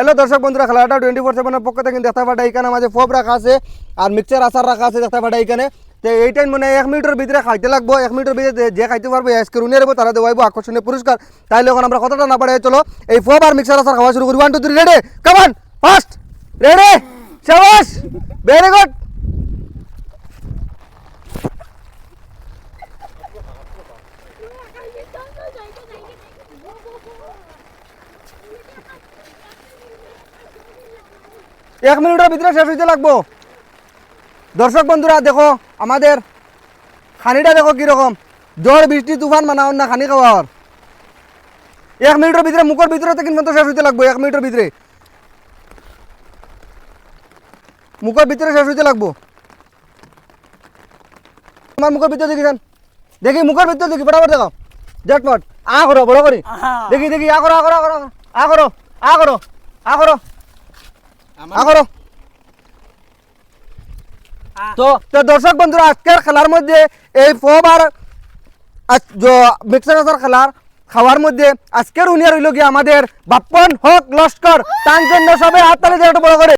Hello দর্শক বন্ধুরা, খেলাটা টোয়েন্টি ফোর সেভেনের পক্ষ থেকে দেখতে পাটা এখানে মাঝে ফোপ রাখা আছে আর মিক্সচার আচার রাখা আছে, দেখতে পাটা এখানে তো এইটাই মানে এক মিনিটের ভিতরে খাইতে লাগবো, এক মিনিটের ভিতরে যে- খাইতে পারব আজকে রুনে দেবো তারা দেওয়াইবো, আকর্ষণীয় পুরস্কার। তাই এখন আমরা কথাটা না চলো, এই ফোপ আর মিক্সার আচার খাওয়া শুরু করি। ওয়ান টু থ্রি রেডে কামান ফার্স্ট রেডে সাবাস! ভেরি গুড এক মিনিটের ভিতরে শেষ হইতে লাগবো। দর্শক বন্ধুরা দেখো আমাদের খানিটা দেখো কীরকম। ঝড় বৃষ্টি তুফান মানাও না খানি খাওয়ার। এক মিনিটের ভিতরে মুখের ভিতরে থেকে কিন্তু শেষ হইতে লাগবো এক মিনিটের ভিতরে। মুখের ভিতরে শেষ হইতে লাগবো। আমার মুখের ভিতরে দেখি দেখি মুখের ভিতরে দেখি বরাবর দেখো। জটপট। আ করো বড় করি। দেখি দেখি আ করো আ করো আ করো আ করো আ করো আ করো। করো। তো তো দর্শক বন্ধুরা আজকের খেলার মধ্যে এই ফব আর মিক্সার খেলার খাওয়ার মধ্যে আজকের উনিয়ার হইল গিয়ে আমাদের বাপ্পন হোক লস্কর তার জন্য সবাই হাততালি দিয়ে একটু বড় করে।